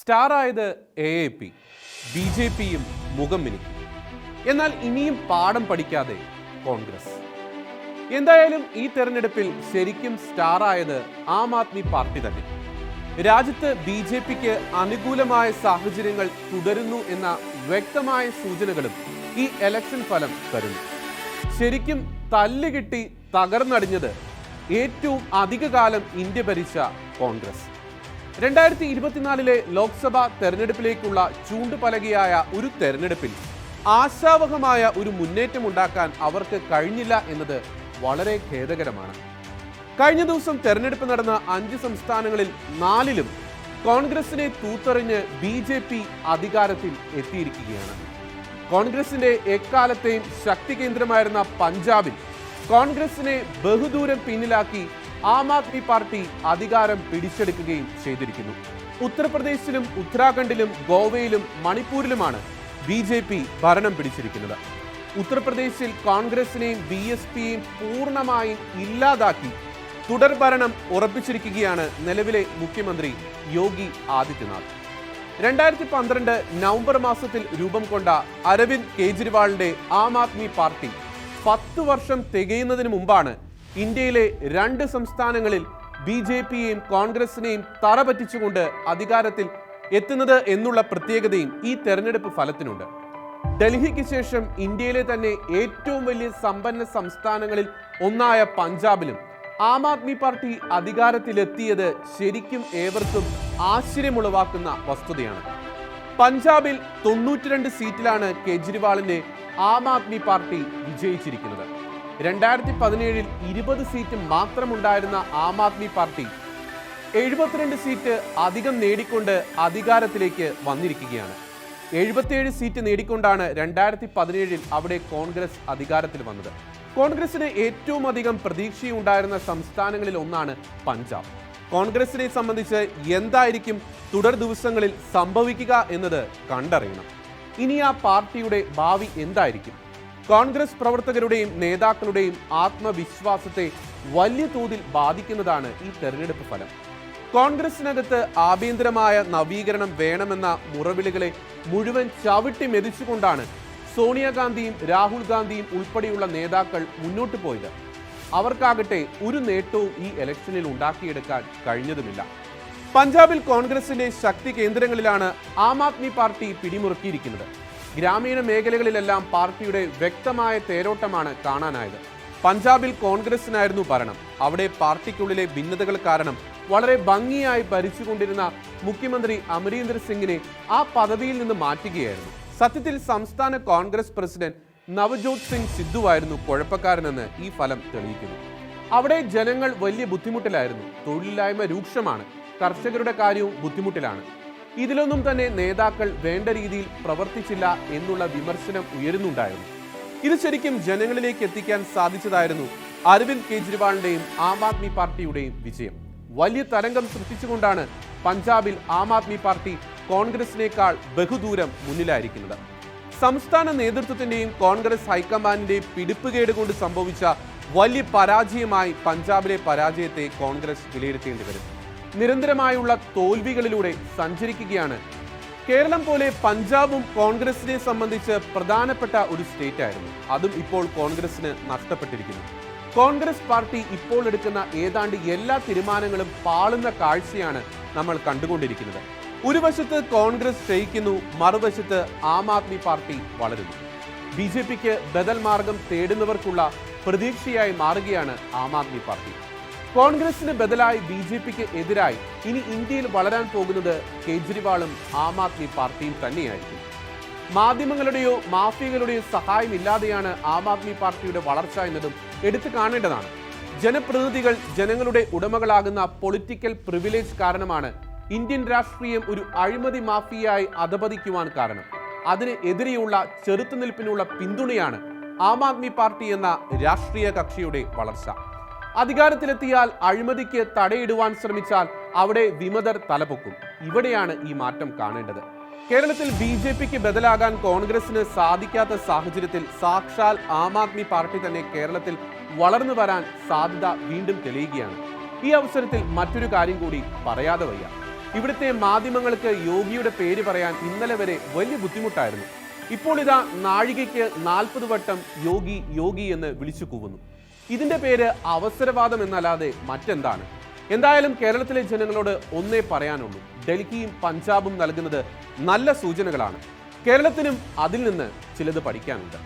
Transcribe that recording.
Star ആയത് A A P B J പിയും മുഖം മിനുക്കി. എന്നാൽ ഇനിയും പാഠം പഠിക്കാതെ കോൺഗ്രസ്. എന്തായാലും ഈ തെരഞ്ഞെടുപ്പിൽ ശരിക്കും സ്റ്റാർ ആയത് ആം ആദ്മി പാർട്ടി തന്നെ. രാജ്യത്ത് ബി ജെ പിക്ക് അനുകൂലമായ സാഹചര്യങ്ങൾ തുടരുന്നു എന്ന വ്യക്തമായ സൂചനകളും ഈ എലക്ഷൻ ഫലം തരുന്നു. ശരിക്കും തല്ലുകിട്ടി തകർന്നടിഞ്ഞത് ഏറ്റവും അധികകാലം ഇന്ത്യ ഭരിച്ച കോൺഗ്രസ്. രണ്ടായിരത്തി ഇരുപത്തിനാലിലെ ലോക്സഭാ തെരഞ്ഞെടുപ്പിലേക്കുള്ള ചൂണ്ടുപലകയായ ഒരു തെരഞ്ഞെടുപ്പിൽ ആശാവഹമായ ഒരു മുന്നേറ്റം ഉണ്ടാക്കാൻ അവർക്ക് കഴിഞ്ഞില്ല എന്നത് വളരെ ഖേദകരമാണ്. കഴിഞ്ഞ ദിവസം തെരഞ്ഞെടുപ്പ് നടന്ന അഞ്ച് സംസ്ഥാനങ്ങളിൽ നാലിലും കോൺഗ്രസിനെ തൂത്തെറിഞ്ഞ് ബി ജെ പി അധികാരത്തിൽ എത്തിയിരിക്കുകയാണ്. കോൺഗ്രസിന്റെ എക്കാലത്തെയും ശക്തി കേന്ദ്രമായിരുന്ന പഞ്ചാബിൽ കോൺഗ്രസിനെ ബഹുദൂരം പിന്നിലാക്കി ആം ആദ്മി പാർട്ടി അധികാരം പിടിച്ചെടുക്കുകയും ചെയ്തിരിക്കുന്നു. ഉത്തർപ്രദേശിലും ഉത്തരാഖണ്ഡിലും ഗോവയിലും മണിപ്പൂരിലുമാണ് ബി ജെ പി ഭരണം പിടിച്ചിരിക്കുന്നത്. ഉത്തർപ്രദേശിൽ കോൺഗ്രസിനെയും ബി എസ് പിയെയും പൂർണമായും ഇല്ലാതാക്കി തുടർ ഭരണം ഉറപ്പിച്ചിരിക്കുകയാണ് നിലവിലെ മുഖ്യമന്ത്രി യോഗി ആദിത്യനാഥ്. രണ്ടായിരത്തി പന്ത്രണ്ട് നവംബർ മാസത്തിൽ രൂപം കൊണ്ട അരവിന്ദ് കെജ്രിവാളിന്റെ ആം ആദ്മി പാർട്ടി പത്ത് വർഷം തികയുന്നതിന് മുമ്പാണ് ഇന്ത്യയിലെ രണ്ട് സംസ്ഥാനങ്ങളിൽ ബി ജെ പിയെയും കോൺഗ്രസിനെയും തറപറ്റിച്ചുകൊണ്ട് അധികാരത്തിൽ എത്തുന്നത് എന്നുള്ള പ്രത്യേകതയും ഈ തെരഞ്ഞെടുപ്പ് ഫലത്തിനുണ്ട്. ഡൽഹിക്ക് ശേഷം ഇന്ത്യയിലെ തന്നെ ഏറ്റവും വലിയ സമ്പന്ന സംസ്ഥാനങ്ങളിൽ ഒന്നായ പഞ്ചാബിലും ആം ആദ്മി പാർട്ടി അധികാരത്തിലെത്തിയത് ശരിക്കും ഏവർക്കും ആശ്ചര്യമുളവാക്കുന്ന വസ്തുതയാണ്. പഞ്ചാബിൽ തൊണ്ണൂറ്റിരണ്ട് സീറ്റിലാണ് കേജ്രിവാളിന്റെ ആം ആദ്മി പാർട്ടി വിജയിച്ചിരിക്കുന്നത്. രണ്ടായിരത്തി പതിനേഴിൽ ഇരുപത് സീറ്റ് മാത്രമുണ്ടായിരുന്ന ആം ആദ്മി പാർട്ടി എഴുപത്തിരണ്ട് സീറ്റ് അധികം നേടിക്കൊണ്ട് അധികാരത്തിലേക്ക് വന്നിരിക്കുകയാണ്. എഴുപത്തിയേഴ് സീറ്റ് നേടിക്കൊണ്ടാണ് രണ്ടായിരത്തി പതിനേഴിൽ അവിടെ കോൺഗ്രസ് അധികാരത്തിൽ വന്നത്. കോൺഗ്രസിന് ഏറ്റവും അധികം പ്രതീക്ഷയുണ്ടായിരുന്ന സംസ്ഥാനങ്ങളിൽ ഒന്നാണ് പഞ്ചാബ്. കോൺഗ്രസിനെ സംബന്ധിച്ച് എന്തായിരിക്കും തുടർ ദിവസങ്ങളിൽ സംഭവിക്കുക എന്നത് കണ്ടറിയണം. ഇനി ആ പാർട്ടിയുടെ ഭാവി എന്തായിരിക്കും? കോൺഗ്രസ് പ്രവർത്തകരുടെയും നേതാക്കളുടെയും ആത്മവിശ്വാസത്തെ വലിയ തോതിൽ ബാധിക്കുന്നതാണ് ഈ തെരഞ്ഞെടുപ്പ് ഫലം. കോൺഗ്രസിനകത്ത് ആഭ്യന്തരമായ നവീകരണം വേണമെന്ന മുറവിളികളെ മുഴുവൻ ചവിട്ടി മെതിച്ചുകൊണ്ടാണ് സോണിയാഗാന്ധിയും രാഹുൽ ഗാന്ധിയും ഉൾപ്പെടെയുള്ള നേതാക്കൾ മുന്നോട്ട് പോയത്. അവർക്കാകട്ടെ ഒരു നേട്ടവും ഈ ഇലക്ഷനിൽ ഉണ്ടാക്കിയെടുക്കാൻ കഴിഞ്ഞതുമില്ല. പഞ്ചാബിൽ കോൺഗ്രസിന്റെ ശക്തി കേന്ദ്രങ്ങളിലാണ് ആം ആദ്മി പാർട്ടി പിടിമുറുക്കിയിരിക്കുന്നത്. ഗ്രാമീണ മേഖലകളിലെല്ലാം പാർട്ടിയുടെ വ്യക്തമായ തേരോട്ടമാണ് കാണാനായത്. പഞ്ചാബിൽ കോൺഗ്രസിനായിരുന്നു ഭരണം. അവിടെ പാർട്ടിക്കുള്ളിലെ ഭിന്നതകൾ കാരണം വളരെ ഭംഗിയായി ഭരിച്ചുകൊണ്ടിരുന്ന മുഖ്യമന്ത്രി അമരീന്ദർ സിംഗിനെ ആ പദവിയിൽ നിന്ന് മാറ്റുകയായിരുന്നു. സത്യത്തിൽ സംസ്ഥാന കോൺഗ്രസ് പ്രസിഡന്റ് നവജോത് സിംഗ് സിദ്ധുവായിരുന്നു കുഴപ്പക്കാരനെന്ന് ഈ ഫലം തെളിയിക്കുന്നു. അവിടെ ജനങ്ങൾ വലിയ ബുദ്ധിമുട്ടിലായിരുന്നു. തൊഴിലില്ലായ്മ രൂക്ഷമാണ്. കർഷകരുടെ കാര്യവും ബുദ്ധിമുട്ടിലാണ്. ഇതിലൊന്നും തന്നെ നേതാക്കൾ വേണ്ട രീതിയിൽ പ്രവർത്തിച്ചില്ല എന്നുള്ള വിമർശനം ഉയരുന്നുണ്ടായിരുന്നു. ഇത് ശരിക്കും ജനങ്ങളിലേക്ക് എത്തിക്കാൻ സാധിച്ചതായിരുന്നു അരവിന്ദ് കെജ്രിവാളിന്റെയും ആം ആദ്മി പാർട്ടിയുടെയും വിജയം. വലിയ തരംഗം സൃഷ്ടിച്ചുകൊണ്ടാണ് പഞ്ചാബിൽ ആം ആദ്മി പാർട്ടി കോൺഗ്രസിനേക്കാൾ ബഹുദൂരം മുന്നിലായിരിക്കുന്നത്. സംസ്ഥാന നേതൃത്വത്തിന്റെയും കോൺഗ്രസ് ഹൈക്കമാൻഡിന്റെയും പിടിപ്പുകേട് കൊണ്ട് സംഭവിച്ച വലിയ പരാജയമായി പഞ്ചാബിലെ പരാജയത്തെ കോൺഗ്രസ് വിലയിരുത്തേണ്ടി വരും നിരന്തരമായുള്ള തോൽവികളിലൂടെ സഞ്ചരിക്കുകയാണ്. കേരളം പോലെ പഞ്ചാബും കോൺഗ്രസിനെ സംബന്ധിച്ച് പ്രധാനപ്പെട്ട ഒരു സ്റ്റേറ്റ് ആയിരുന്നു. അതും ഇപ്പോൾ കോൺഗ്രസിന് നഷ്ടപ്പെട്ടിരിക്കുന്നു. കോൺഗ്രസ് പാർട്ടി ഇപ്പോൾ എടുക്കുന്ന ഏതാണ്ട് എല്ലാ തീരുമാനങ്ങളും പാളുന്ന കാഴ്ചയാണ് നമ്മൾ കണ്ടുകൊണ്ടിരിക്കുന്നത്. ഒരു വശത്ത് കോൺഗ്രസ് ക്ഷയിക്കുന്നു മറുവശത്ത് ആം ആദ്മി പാർട്ടി വളരുന്നു. ബി ജെ പിക്ക് ബദൽ മാർഗം തേടുന്നവർക്കുള്ള പ്രതീക്ഷയായി മാറുകയാണ് ആം ആദ്മി പാർട്ടി. കോൺഗ്രസിന് ബദലായി ബി ജെ പിക്ക് എതിരായി ഇനി ഇന്ത്യയിൽ വളരാൻ പോകുന്നത് കേജ്രിവാളും ആം ആദ്മി പാർട്ടിയും തന്നെയായിരിക്കും. മാധ്യമങ്ങളുടെയോ മാഫിയകളുടെയോ സഹായമില്ലാതെയാണ് ആം ആദ്മി പാർട്ടിയുടെ വളർച്ച എന്നതും എടുത്തു കാണേണ്ടതാണ്. ജനപ്രതിനിധികൾ ജനങ്ങളുടെ ഉടമകളാകുന്ന പൊളിറ്റിക്കൽ പ്രിവിലേജ് കാരണമാണ് ഇന്ത്യൻ രാഷ്ട്രീയം ഒരു അഴിമതി മാഫിയായി അധപതിക്കുവാൻ കാരണം. അതിന് എതിരെയുള്ള ചെറുത്തുനിൽപ്പിനുള്ള പിന്തുണയാണ് ആം ആദ്മി പാർട്ടി എന്ന രാഷ്ട്രീയ കക്ഷിയുടെ വളർച്ച. അധികാരത്തിലെത്തിയാൽ അഴിമതിക്ക് തടയിടുവാൻ ശ്രമിച്ചാൽ അവിടെ വിമതർ തലപൊക്കും. ഇവിടെയാണ് ഈ മാറ്റം കാണേണ്ടത്. കേരളത്തിൽ ബി ജെ പിക്ക് ബദലാകാൻ കോൺഗ്രസിന് സാധിക്കാത്ത സാഹചര്യത്തിൽ സാക്ഷാൽ ആം ആദ്മി പാർട്ടി തന്നെ കേരളത്തിൽ വളർന്നു വരാൻ സാധ്യത വീണ്ടും തെളിയുകയാണ്. ഈ അവസരത്തിൽ മറ്റൊരു കാര്യം കൂടി പറയാതെ വയ്യ. ഇവിടുത്തെ മാധ്യമങ്ങൾക്ക് യോഗിയുടെ പേര് പറയാൻ ഇന്നലെ വരെ വലിയ ബുദ്ധിമുട്ടായിരുന്നു. ഇപ്പോൾ ഇതാ നാഴികയ്ക്ക് നാൽപ്പത് വട്ടം യോഗി യോഗി എന്ന് വിളിച്ചു കൂവുന്നു. ഇതിന്റെ പേര് അവസരവാദം എന്നല്ലാതെ മറ്റെന്താണ്? എന്തായാലും കേരളത്തിലെ ജനങ്ങളോട് ഒന്നേ പറയാനുള്ളൂ. ഡൽഹിയും പഞ്ചാബും നൽകുന്നത് നല്ല സൂചനകളാണ്. കേരളത്തിനും അതിൽ നിന്ന് ചിലത് പഠിക്കാനുണ്ട്.